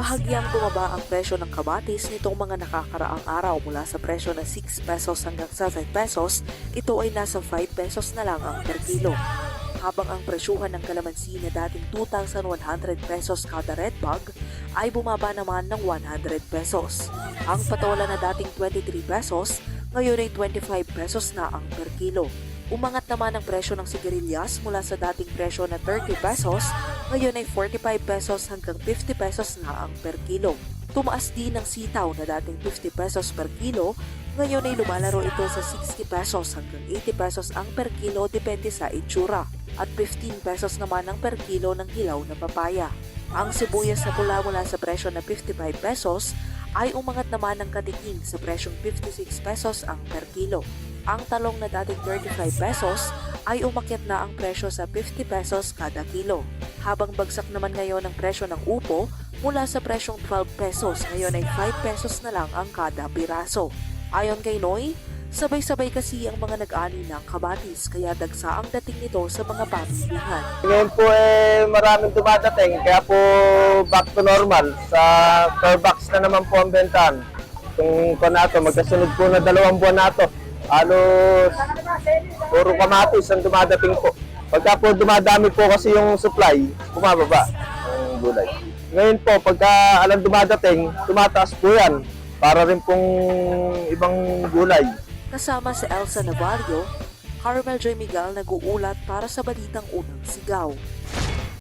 Bahagyang bumaba ang presyo ng kamatis nitong mga nakakaraang araw mula sa presyo na 6 pesos hanggang 7 pesos, ito ay nasa 5 pesos na lang ang per kilo. Habang ang presyuhan ng kalamansi na dating 2,100 pesos kada red bag ay bumaba naman ng 100 pesos. Ang patola na dating 23 pesos, ngayon ay 25 pesos na ang per kilo. Umangat naman ang presyo ng sigarilyas mula sa dating presyo na 30 pesos, ngayon ay 45 pesos hanggang 50 pesos na ang per kilo. Tumaas din ang sitaw na dating 50 pesos per kilo, ngayon ay lumalaro ito sa 60 pesos hanggang 80 pesos ang per kilo depende sa itsura at 15 pesos naman ang per kilo ng hilaw na papaya. Ang sibuyas na pula mula sa presyo na 55 pesos ay umangat naman ng katiking sa presyong 56 pesos ang per kilo. Ang talong na dating 35 pesos ay umakyat na ang presyo sa 50 pesos kada kilo. Habang bagsak naman ngayon ang presyo ng upo mula sa presyong 12 pesos, ngayon ay 5 pesos na lang ang kada piraso. Ayon kay Noy, sabay-sabay kasi ang mga nag-ani ng kabatis kaya dagsa ang dating nito sa mga pamilihan. Ngayon po eh maraming dumadating kaya po back to normal. Sa per box na naman po ang bentahan. Kung ko na magkasunod po na dalawang buwan na to. Halos puro kamatis ang dumadating po. Pagka po dumadami po kasi yung supply, bumababa ang gulay. Ngayon po, pagka alam dumadating, tumataas po yan. Para rin pong ibang gulay. Kasama si Elsa Navarro, Carmel Joy Miguel nag-uulat para sa Balitang Unang Sigaw.